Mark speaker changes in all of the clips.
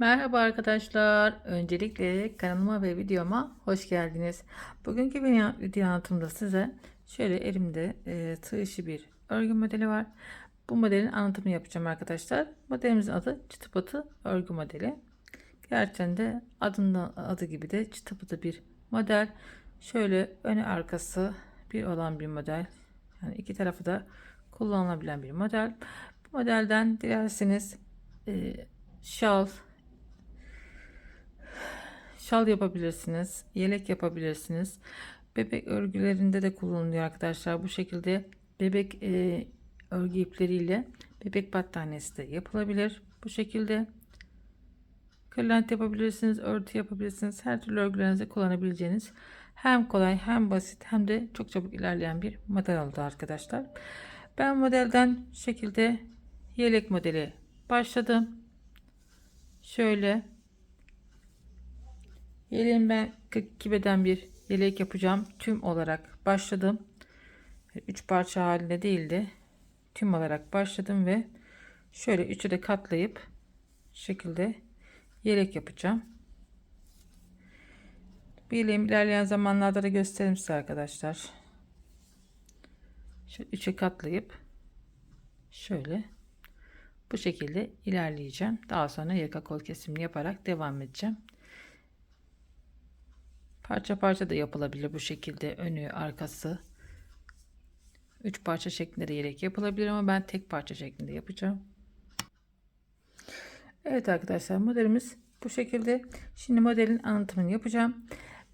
Speaker 1: Merhaba arkadaşlar. Öncelikle kanalıma ve videoma hoş geldiniz. Bugünkü video anlatımda size şöyle elimde e, tığ işi bir örgü modeli var. Bu modelin anlatımını yapacağım arkadaşlar. Modelimizin adı çıtı pıtı örgü modeli. Gerçekten de adında adı gibi de çıtı pıtı bir model. Şöyle önü arkası bir olan bir model. Yani iki tarafı da kullanılabilen bir model. Bu modelden dilerseniz e, şal, şal yapabilirsiniz, yelek yapabilirsiniz. Bebek örgülerinde de kullanılıyor arkadaşlar. Bu şekilde bebek e, örgü ipleriyle bebek battaniyesi de yapılabilir. Bu şekilde kırlent yapabilirsiniz, örtü yapabilirsiniz. Her türlü örgülerinizde kullanabileceğiniz hem kolay hem basit hem de çok çabuk ilerleyen bir model oldu arkadaşlar. Ben modelden şekilde yelek modeli başladım. Şöyle Yeleğim ben 42 beden bir yelek yapacağım. Tüm olarak başladım. 3 parça halinde değildi. Tüm olarak başladım ve şöyle üçü de katlayıp şekilde yelek yapacağım. Bu yeleğimi ilerleyen zamanlarda da gösteririm size arkadaşlar. Şöyle üçe katlayıp şöyle bu şekilde ilerleyeceğim. Daha sonra yaka kol kesimini yaparak devam edeceğim. Parça parça da yapılabilir bu şekilde önü arkası. Üç parça şeklinde de yelek yapılabilir ama ben tek parça şeklinde yapacağım. Evet arkadaşlar modelimiz bu şekilde. Şimdi modelin anlatımını yapacağım.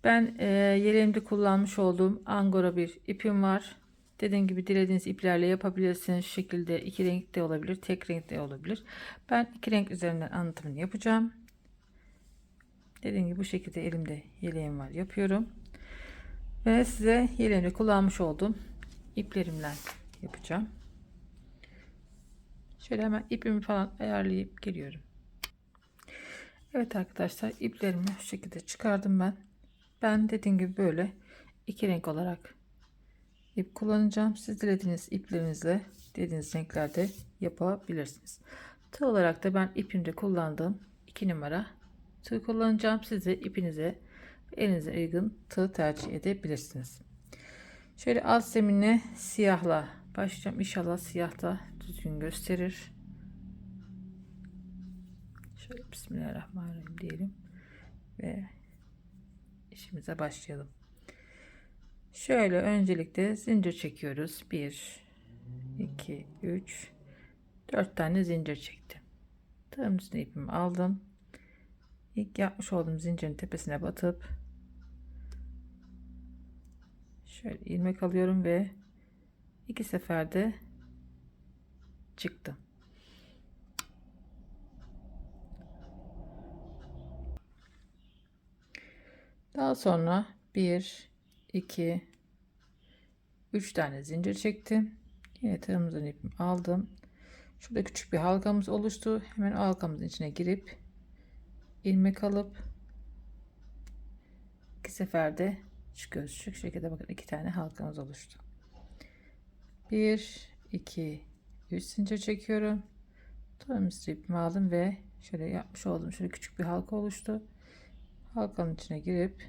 Speaker 1: Ben e, yeleğimde kullanmış olduğum angora bir ipim var. Dediğim gibi dilediğiniz iplerle yapabilirsiniz. Şu şekilde iki renk de olabilir, tek renk de olabilir. Ben iki renk üzerinden anlatımını yapacağım. Dediğim gibi bu şekilde elimde yeleğim var yapıyorum. Ve size yeleğimde kullanmış olduğum iplerimle yapacağım. Şöyle hemen ipimi falan ayarlayıp geliyorum. Evet arkadaşlar iplerimi şu şekilde çıkardım ben. Ben dediğim gibi böyle iki renk olarak ip kullanacağım. Siz dilediğiniz iplerinizle dediğiniz renklerde yapabilirsiniz. Tığ olarak da ben ipimde kullandığım 2 numara tığ kullanacağım. Siz ipinize elinize uygun tığ tercih edebilirsiniz. Şöyle alt zeminle siyahla başlayacağım. İnşallah siyah da düzgün gösterir. Şöyle Bismillahirrahmanirrahim diyelim ve işimize başlayalım. Şöyle öncelikle zincir çekiyoruz. 1 2 3 4 tane zincir çektim. Tığımın üstüne ipimi aldım. İlk yapmış olduğum zincirin tepesine batıp şöyle ilmek alıyorum ve iki seferde çıktım. Daha sonra 1 2 3 tane zincir çektim. Yine tığımızın ipimi aldım. Şurada küçük bir halkamız oluştu. Hemen halkamızın içine girip ilmek alıp iki seferde çıkıyoruz. Şu şekilde bakın iki tane halkamız oluştu. 1 2 3 zincir çekiyorum. Tığımızı ipimi aldım ve şöyle yapmış oldum. Şöyle küçük bir halka oluştu. Halkanın içine girip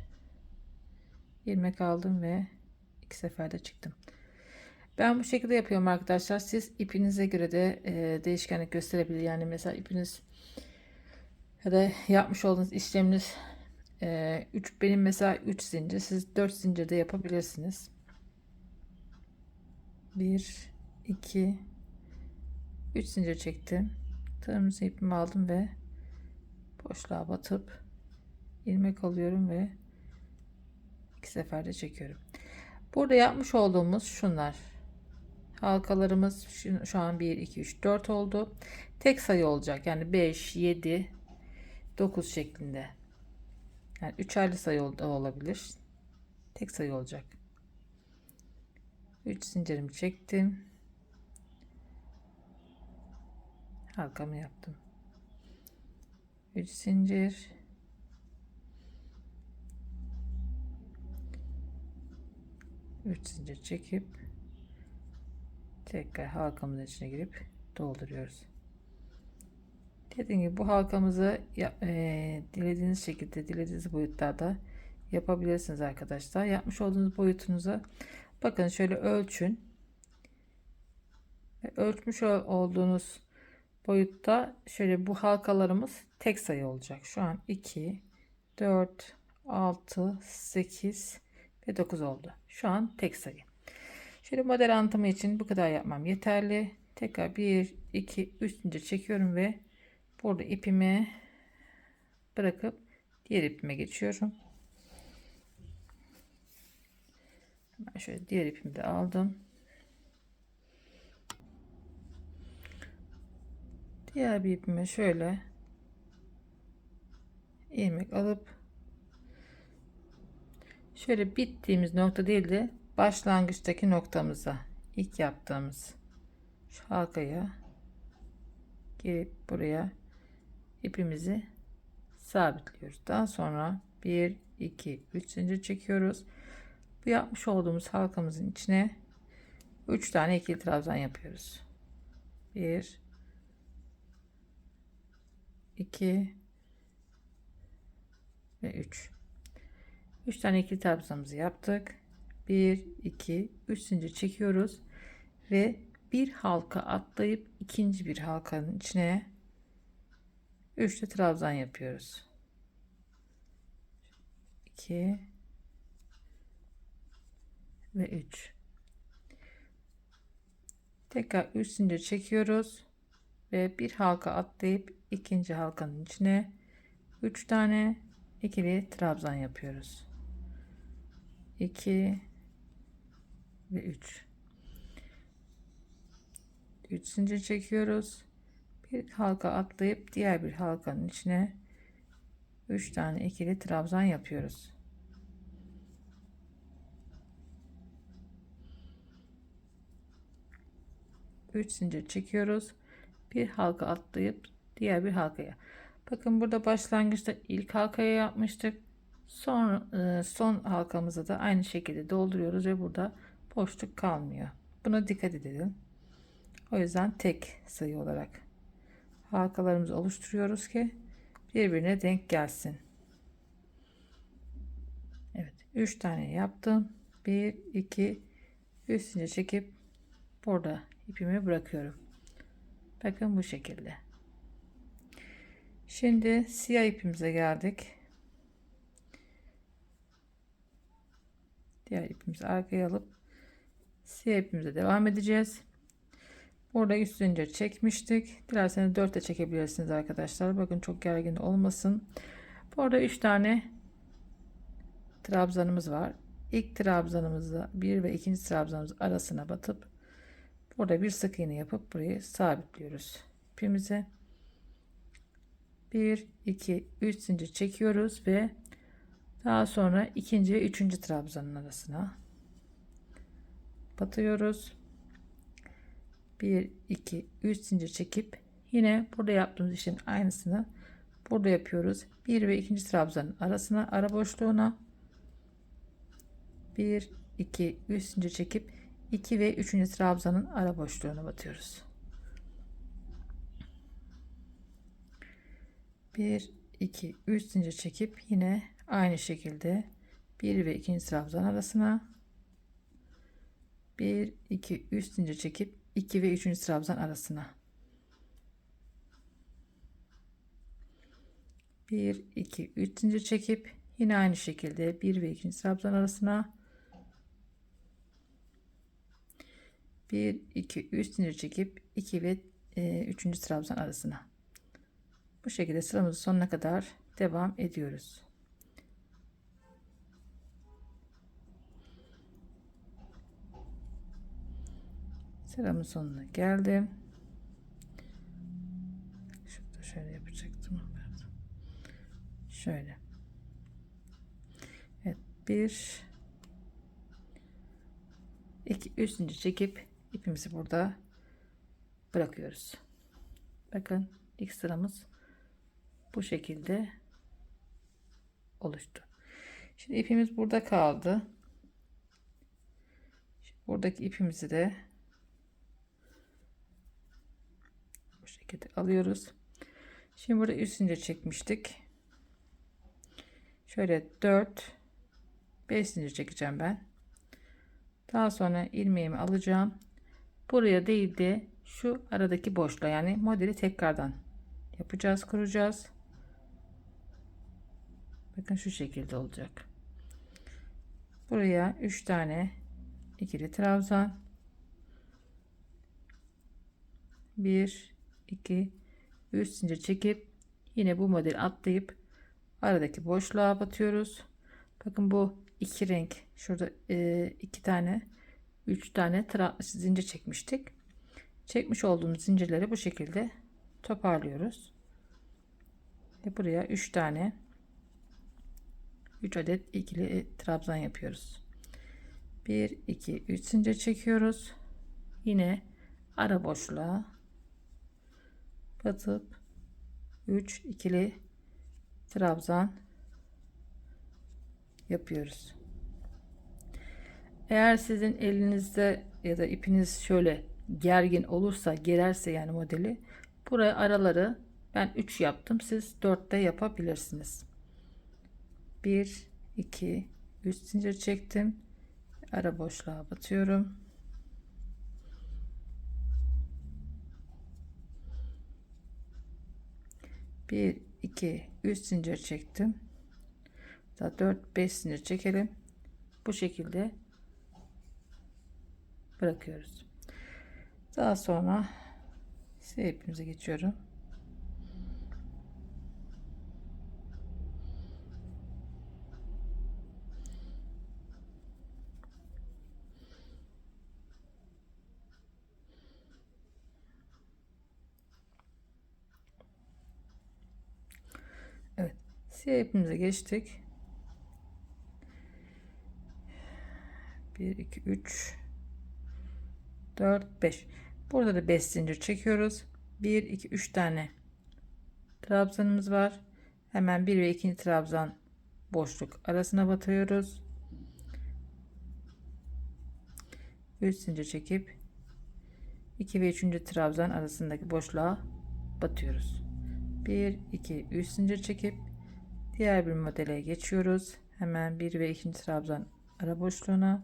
Speaker 1: ilmek aldım ve iki seferde çıktım. Ben bu şekilde yapıyorum arkadaşlar. Siz ipinize göre de e, değişkenlik gösterebilir. Yani mesela ipiniz ya da yapmış olduğunuz işleminiz 3 e, benim mesela 3 zincir siz 4 zincir de yapabilirsiniz. 1 2 3 zincir çektim. Tığımızı ipimi aldım ve boşluğa batıp ilmek alıyorum ve iki seferde çekiyorum. Burada yapmış olduğumuz şunlar. Halkalarımız şu an 1 2 3 4 oldu. Tek sayı olacak. Yani 5 7 9 şeklinde. Yani 3 aylı sayı da olabilir. Tek sayı olacak. 3 zincirimi çektim. Halkamı yaptım. 3 zincir. Üç zincir çekip tekrar halkamın içine girip dolduruyoruz Dediğim gibi bu halkamızı e, dilediğiniz şekilde, dilediğiniz boyutlarda yapabilirsiniz arkadaşlar. Yapmış olduğunuz boyutunuza bakın şöyle ölçün. Ve ölçmüş ol- olduğunuz boyutta şöyle bu halkalarımız tek sayı olacak. Şu an 2, 4, 6, 8 ve 9 oldu. Şu an tek sayı. Şöyle model anlatımı için bu kadar yapmam yeterli. Tekrar 1, 2, 3 zincir çekiyorum ve burada ipimi bırakıp diğer ipime geçiyorum. Hemen şöyle diğer ipimi de aldım. Diğer bir ipime şöyle ilmek alıp şöyle bittiğimiz nokta değil de başlangıçtaki noktamıza ilk yaptığımız şu halkaya gelip buraya ipimizi sabitliyoruz. Daha sonra 1 2 3 zincir çekiyoruz. Bu yapmış olduğumuz halkamızın içine 3 tane ikili trabzan yapıyoruz. 1 2 ve 3 3 tane ikili trabzanımızı yaptık 1 2 3 zincir çekiyoruz ve bir halka atlayıp ikinci bir halkanın içine 3 de trabzan yapıyoruz. 2 ve 3 tekrar 3 zincir çekiyoruz ve bir halka atlayıp ikinci halkanın içine 3 tane ikili trabzan yapıyoruz. 2 ve 3 3 zincir çekiyoruz bir halka atlayıp diğer bir halkanın içine 3 tane ikili trabzan yapıyoruz. Üç zincir çekiyoruz. Bir halka atlayıp diğer bir halkaya. Bakın burada başlangıçta ilk halkaya yapmıştık. Son e, son halkamızı da aynı şekilde dolduruyoruz ve burada boşluk kalmıyor. Buna dikkat edelim. O yüzden tek sayı olarak halkalarımızı oluşturuyoruz ki birbirine denk gelsin. Evet 3 tane yaptım. 1 2 3 zincir çekip burada ipimi bırakıyorum. Bakın bu şekilde. Şimdi siyah ipimize geldik. Diğer ipimizi arkaya alıp siyah ipimize devam edeceğiz Burada üst zincir çekmiştik. Dilerseniz 4 de çekebilirsiniz arkadaşlar. Bakın çok gergin olmasın. Burada 3 tane trabzanımız var. İlk trabzanımızda bir ve ikinci trabzanımız arasına batıp burada bir sık iğne yapıp burayı sabitliyoruz. İpimize 1 2 3 zincir çekiyoruz ve daha sonra ikinci ve üçüncü trabzanın arasına batıyoruz. 1 2 3 zincir çekip yine burada yaptığımız işin aynısını burada yapıyoruz 1 ve 2. trabzanın arasına ara boşluğuna 1 2 3 zincir çekip 2 ve 3. trabzanın ara boşluğuna batıyoruz 1 2 3 zincir çekip yine aynı şekilde 1 ve 2. trabzan arasına 1 2 3 zincir çekip 2 ve 3. trabzan arasına 1 2 3 zincir çekip yine aynı şekilde 1 ve 2. trabzan arasına 1 2 3 zincir çekip 2 ve 3. trabzan arasına bu şekilde sıramızın sonuna kadar devam ediyoruz. Sıramın sonuna geldim. Şurada şöyle yapacaktım. Şöyle. Evet. Bir iki üç zincir çekip ipimizi burada bırakıyoruz. Bakın ilk sıramız bu şekilde oluştu. Şimdi ipimiz burada kaldı. Buradaki ipimizi de şekilde alıyoruz. Şimdi burada üst zincir çekmiştik. Şöyle 4 5 zincir çekeceğim ben. Daha sonra ilmeğimi alacağım. Buraya değil de şu aradaki boşluğa yani modeli tekrardan yapacağız, kuracağız. Bakın şu şekilde olacak. Buraya 3 tane ikili trabzan 1 2 3 zincir çekip yine bu modeli atlayıp aradaki boşluğa batıyoruz. Bakın bu iki renk şurada e, iki tane üç tane zincir çekmiştik. Çekmiş olduğumuz zincirleri bu şekilde toparlıyoruz. Ve buraya 3 tane 3 adet ikili trabzan yapıyoruz. 1 2 3 zincir çekiyoruz. Yine ara boşluğa batıp 3 ikili trabzan yapıyoruz. Eğer sizin elinizde ya da ipiniz şöyle gergin olursa gererse yani modeli buraya araları ben 3 yaptım siz 4'te yapabilirsiniz. 1 2 3 zincir çektim. Ara boşluğa batıyorum bir iki üç zincir çektim. Da 4 5 zincir çekelim. Bu şekilde bırakıyoruz. Daha sonra ipimize geçiyorum. Siyah ipimize geçtik. 1 2 3 4 5 burada da 5 zincir çekiyoruz 1 2 3 tane trabzanımız var hemen 1 ve 2. trabzan boşluk arasına batıyoruz 3 zincir çekip 2 ve 3. trabzan arasındaki boşluğa batıyoruz 1 2 3 zincir çekip diğer bir modele geçiyoruz hemen 1 ve 2. trabzan ara boşluğuna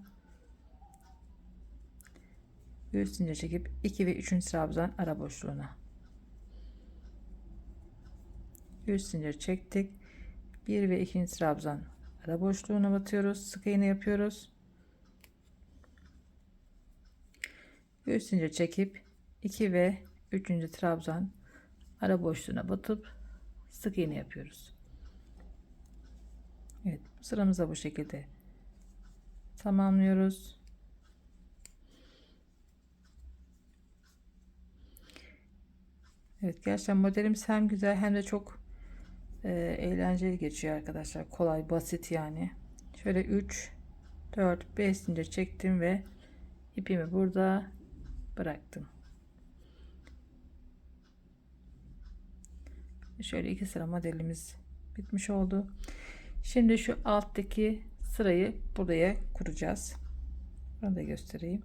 Speaker 1: 3 zincir çekip 2 ve 3. trabzan ara boşluğuna 3 zincir çektik 1 ve 2. trabzan ara boşluğuna batıyoruz sık iğne yapıyoruz 3 zincir çekip 2 ve 3. trabzan ara boşluğuna batıp sık iğne yapıyoruz Evet sıramızda bu şekilde tamamlıyoruz Evet gerçekten modelimiz hem güzel hem de çok e, eğlenceli geçiyor arkadaşlar. Kolay basit yani. Şöyle 3 4 5 zincir çektim ve ipimi burada bıraktım. Şöyle iki sıra modelimiz bitmiş oldu. Şimdi şu alttaki sırayı buraya kuracağız. Bunu da göstereyim.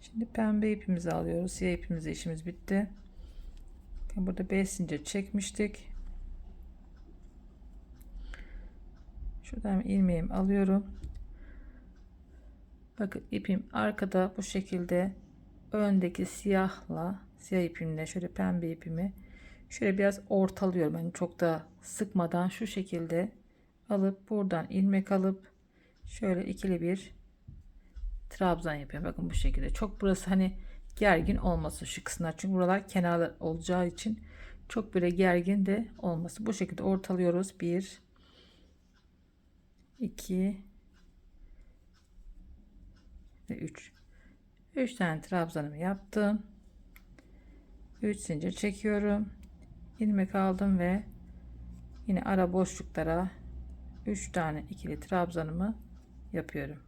Speaker 1: Şimdi pembe ipimizi alıyoruz. Siyah ipimizle işimiz bitti. Burada 5 zincir çekmiştik. Şuradan ilmeğimi alıyorum. Bakın ipim arkada bu şekilde öndeki siyahla siyah ipimle şöyle pembe ipimi şöyle biraz ortalıyorum. Yani çok da sıkmadan şu şekilde alıp buradan ilmek alıp şöyle ikili bir trabzan yapıyorum. Bakın bu şekilde. Çok burası hani gergin olmasın şu kısımlar. Çünkü buralar kenarlar olacağı için çok böyle gergin de olması. Bu şekilde ortalıyoruz. 1 2 ve 3. 3 tane trabzanımı yaptım. 3 zincir çekiyorum. İlmek aldım ve yine ara boşluklara 3 tane ikili trabzanımı yapıyorum.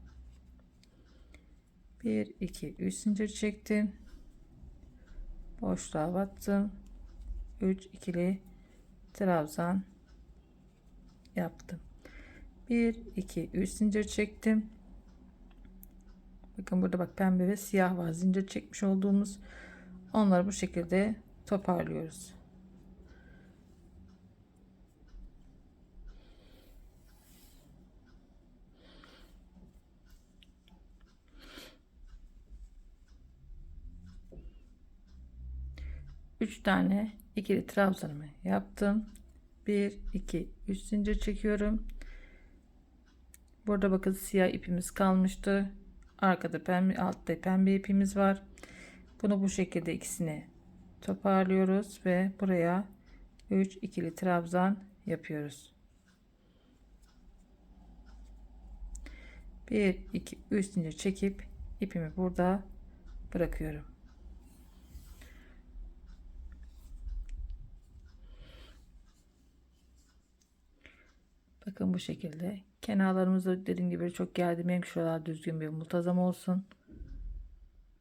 Speaker 1: 1 2 3 zincir çektim. Boşluğa battım. 3 ikili trabzan yaptım. 1 2 3 zincir çektim. Bakın burada bak pembe ve siyah var. Zincir çekmiş olduğumuz. Onları bu şekilde toparlıyoruz 3 tane ikili trabzanımı yaptım. 1 2 3 zincir çekiyorum. Burada bakın siyah ipimiz kalmıştı. Arkada pembe altta pembe ipimiz var. Bunu bu şekilde ikisini toparlıyoruz ve buraya 3 ikili trabzan yapıyoruz. 1 2 3 zincir çekip ipimi burada bırakıyorum. Bakın bu şekilde. Kenarlarımızda dediğim gibi çok gerdirmeyin ki şuralar düzgün bir multazam olsun.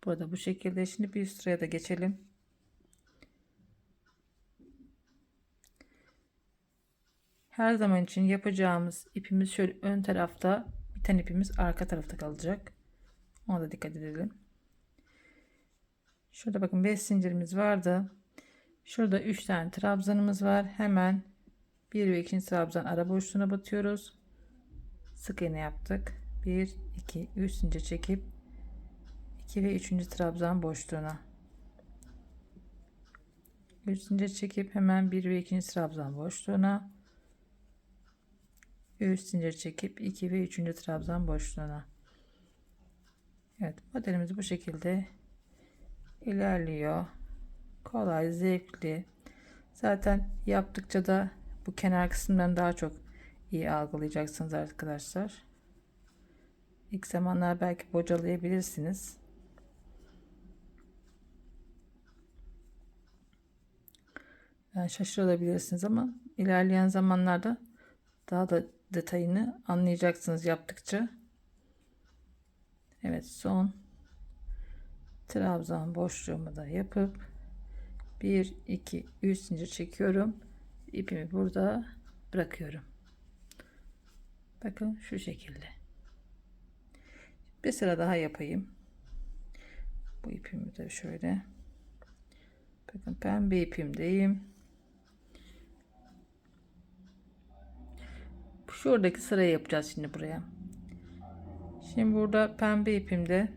Speaker 1: Burada bu şekilde. Şimdi bir üst sıraya da geçelim. Her zaman için yapacağımız ipimiz şöyle ön tarafta, biten ipimiz arka tarafta kalacak. Ona da dikkat edelim. Şurada bakın 5 zincirimiz vardı. Şurada 3 tane trabzanımız var. Hemen 1 ve 2. trabzan ara boşluğuna batıyoruz. Sık iğne yaptık. 1 2 3 zincir çekip 2 ve 3. trabzan boşluğuna 3 zincir çekip hemen 1 ve 2. trabzan boşluğuna 3 zincir çekip 2 ve 3. trabzan boşluğuna Evet modelimiz bu şekilde ilerliyor kolay zevkli zaten yaptıkça da bu kenar kısımdan daha çok iyi algılayacaksınız arkadaşlar İlk zamanlar belki bocalayabilirsiniz yani şaşırabilirsiniz ama ilerleyen zamanlarda daha da detayını anlayacaksınız yaptıkça. Evet son trabzan boşluğumu da yapıp 1 2 3 zincir çekiyorum. İpimi burada bırakıyorum. Bakın şu şekilde. Bir sıra daha yapayım. Bu ipimi de şöyle. Bakın pembe ipimdeyim. Şuradaki sırayı yapacağız şimdi buraya. Şimdi burada pembe ipimde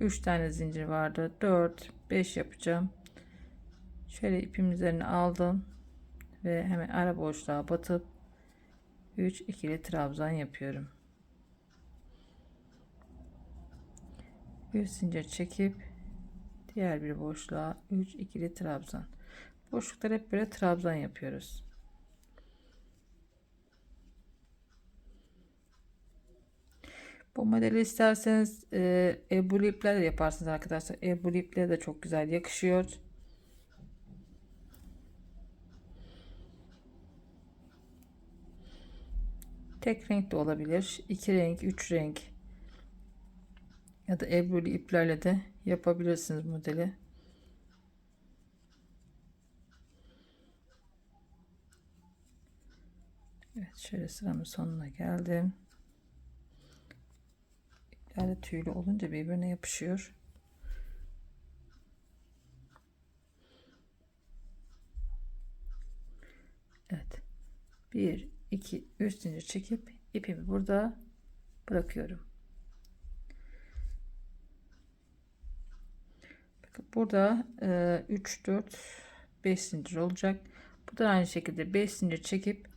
Speaker 1: 3 tane zincir vardı. 4 5 yapacağım. Şöyle ipim üzerine aldım ve hemen ara boşluğa batıp 3 ikili trabzan yapıyorum. 3 zincir çekip diğer bir boşluğa 3 ikili trabzan. Boşluklar hep böyle trabzan yapıyoruz. Bu modeli isterseniz e, ebru ipler de yaparsınız arkadaşlar. Ebru ipler de çok güzel yakışıyor. Tek renk de olabilir. iki renk, üç renk ya da ebruli iplerle de yapabilirsiniz modeli. Evet şöyle sıramın sonuna geldim. İpler de tüylü olunca birbirine yapışıyor. Evet. 1 2 3 zincir çekip ipimi burada bırakıyorum. Bakın burada e, 3 4 5 zincir olacak. Bu da aynı şekilde 5 zincir çekip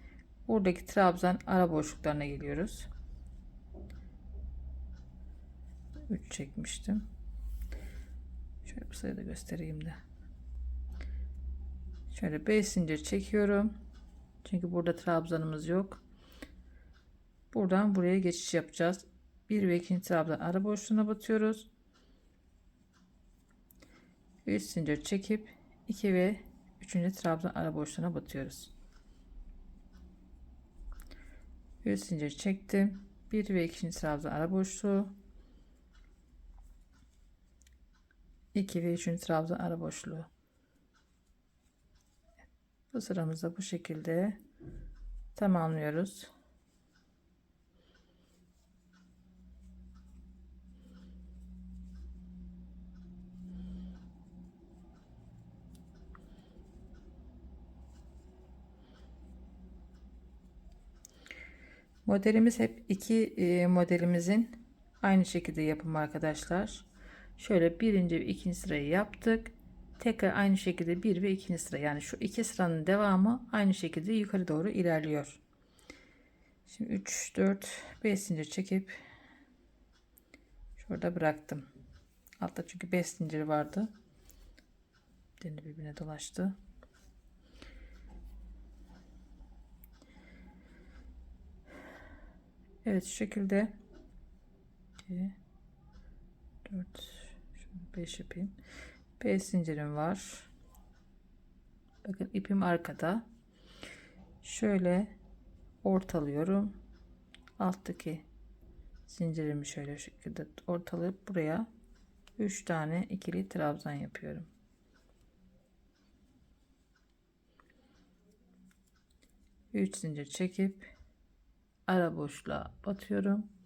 Speaker 1: buradaki trabzan ara boşluklarına geliyoruz. 3 çekmiştim. Şöyle bu sayıda göstereyim de. Şöyle 5 zincir çekiyorum. Çünkü burada trabzanımız yok. Buradan buraya geçiş yapacağız. 1 ve 2. trabzan ara boşluğuna batıyoruz. 3 zincir çekip 2 ve 3. trabzan ara boşluğuna batıyoruz. 3 zincir çektim. 1 ve 2. trabzan ara boşluğu 2 ve 3. trabzan ara boşluğu bu sıramızda bu şekilde tamamlıyoruz. Modelimiz hep iki e, modelimizin aynı şekilde yapımı arkadaşlar. Şöyle birinci ve ikinci sırayı yaptık. Tekrar aynı şekilde bir ve ikinci sıra yani şu iki sıranın devamı aynı şekilde yukarı doğru ilerliyor. Şimdi 3 4 5 zincir çekip şurada bıraktım. Altta çünkü 5 zincir vardı. Deni birbirine dolaştı. Evet şu şekilde 2 4 5 yapayım. 5 zincirim var. Bakın ipim arkada. Şöyle ortalıyorum. Alttaki zincirimi şöyle şekilde ortalayıp buraya 3 tane ikili trabzan yapıyorum. Üç zincir çekip ara boşluğa batıyorum.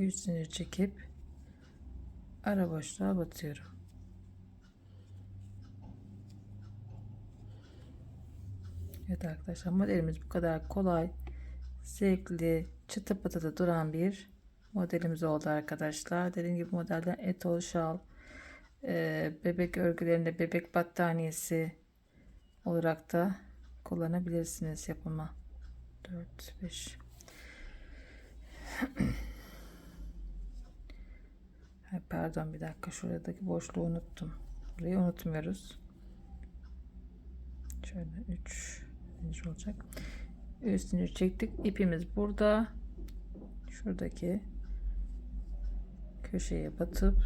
Speaker 1: Üç zincir çekip ara boşluğa batıyorum. Evet arkadaşlar modelimiz bu kadar kolay, zevkli, çıtı pıtıda duran bir modelimiz oldu arkadaşlar. Dediğim gibi modelden etol şal, e, bebek örgülerinde bebek battaniyesi olarak da kullanabilirsiniz yapıma. 4 5 Pardon bir dakika şuradaki boşluğu unuttum. Burayı unutmuyoruz. Şöyle 3 zincir olacak. Üst zincir çektik. İpimiz burada. Şuradaki köşeye batıp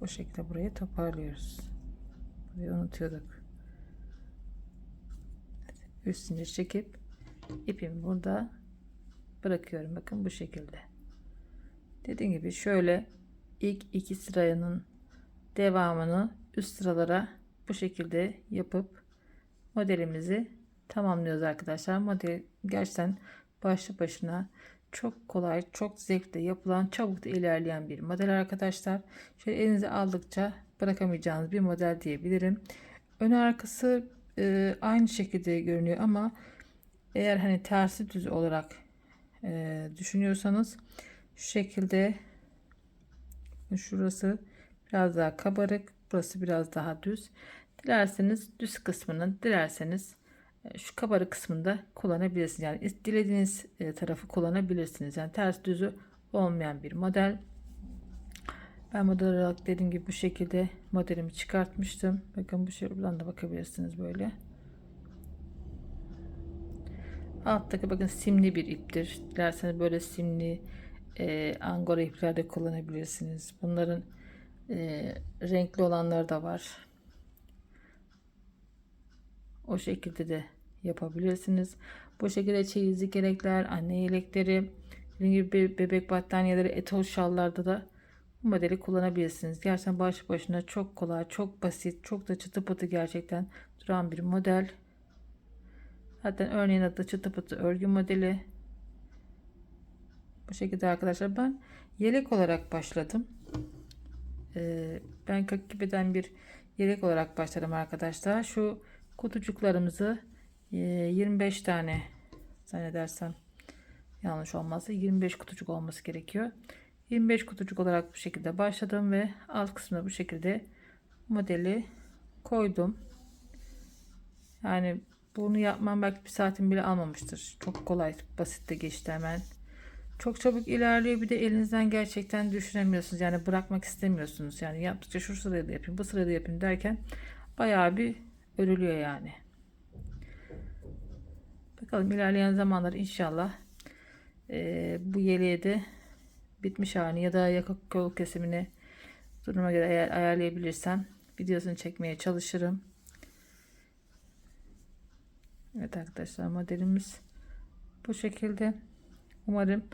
Speaker 1: bu şekilde burayı toparlıyoruz. Burayı unutuyorduk. Üst zincir çekip ipimi burada bırakıyorum. Bakın bu şekilde. Dediğim gibi şöyle ilk iki sıranın devamını üst sıralara bu şekilde yapıp modelimizi tamamlıyoruz arkadaşlar. Model gerçekten başlı başına çok kolay, çok zevkli yapılan, çabuk da ilerleyen bir model arkadaşlar. Şöyle elinize aldıkça bırakamayacağınız bir model diyebilirim. Ön arkası e, aynı şekilde görünüyor ama eğer hani tersi düz olarak e, düşünüyorsanız şu şekilde şurası biraz daha kabarık burası biraz daha düz. Dilerseniz düz kısmını dilerseniz e, şu kabarık kısmında kullanabilirsiniz. Yani dilediğiniz e, tarafı kullanabilirsiniz. Yani ters düzü olmayan bir model. Ben model olarak dediğim gibi bu şekilde modelimi çıkartmıştım. Bakın bu şuradan da bakabilirsiniz böyle Alttaki bakın simli bir iptir. Dilerseniz böyle simli e, angora ipler de kullanabilirsiniz. Bunların e, renkli olanları da var. O şekilde de yapabilirsiniz. Bu şekilde çeyizlik yelekler, anne yelekleri, gibi bebek battaniyeleri, etol şallarda da bu modeli kullanabilirsiniz. Gerçekten baş başına çok kolay, çok basit, çok da çıtı pıtı gerçekten duran bir model. Zaten örneğin adı çıtı pıtı örgü modeli. Bu şekilde arkadaşlar ben yelek olarak başladım. Ee, ben 42 beden bir yelek olarak başladım arkadaşlar. Şu kutucuklarımızı e, 25 tane zannedersem yanlış olmazsa 25 kutucuk olması gerekiyor. 25 kutucuk olarak bu şekilde başladım ve alt kısmına bu şekilde modeli koydum. Yani bunu yapmam belki bir saatin bile almamıştır. Çok kolay, basit de geçti hemen. Çok çabuk ilerliyor. Bir de elinizden gerçekten düşünemiyorsunuz. Yani bırakmak istemiyorsunuz. Yani yaptıkça şu sırada yapayım, bu sırada yapayım derken bayağı bir örülüyor yani. Bakalım ilerleyen zamanlar inşallah e, bu yeleğe de bitmiş halini ya da yaka kol kesimini duruma göre eğer ayarlayabilirsem videosunu çekmeye çalışırım. Evet arkadaşlar modelimiz bu şekilde. Umarım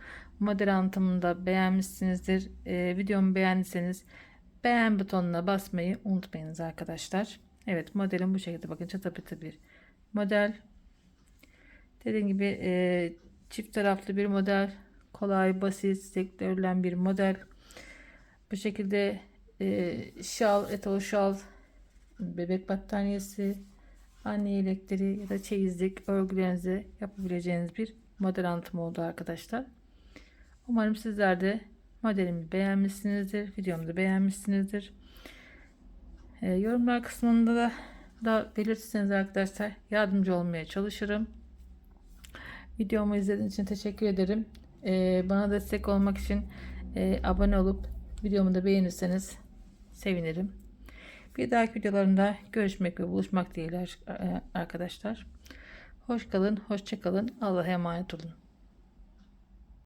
Speaker 1: model anlatımını da beğenmişsinizdir. Ee, videomu beğendiyseniz beğen butonuna basmayı unutmayınız arkadaşlar. Evet modelim bu şekilde. Bakın çatapıtı bir model. Dediğim gibi e, çift taraflı bir model. Kolay, basit, zevkle bir model. Bu şekilde e, şal, etol şal bebek battaniyesi, anne yelekleri ya da çeyizlik örgülerinize yapabileceğiniz bir model anlatımı oldu arkadaşlar. Umarım sizler de modelimi beğenmişsinizdir. Videomu da beğenmişsinizdir. E, yorumlar kısmında da, da belirtirseniz arkadaşlar yardımcı olmaya çalışırım. Videomu izlediğiniz için teşekkür ederim. E, bana destek olmak için e, abone olup videomu da beğenirseniz sevinirim. Bir dahaki videolarımda görüşmek ve buluşmak dileğiyle arkadaşlar. Hoş kalın, hoşça kalın. Allah'a emanet olun.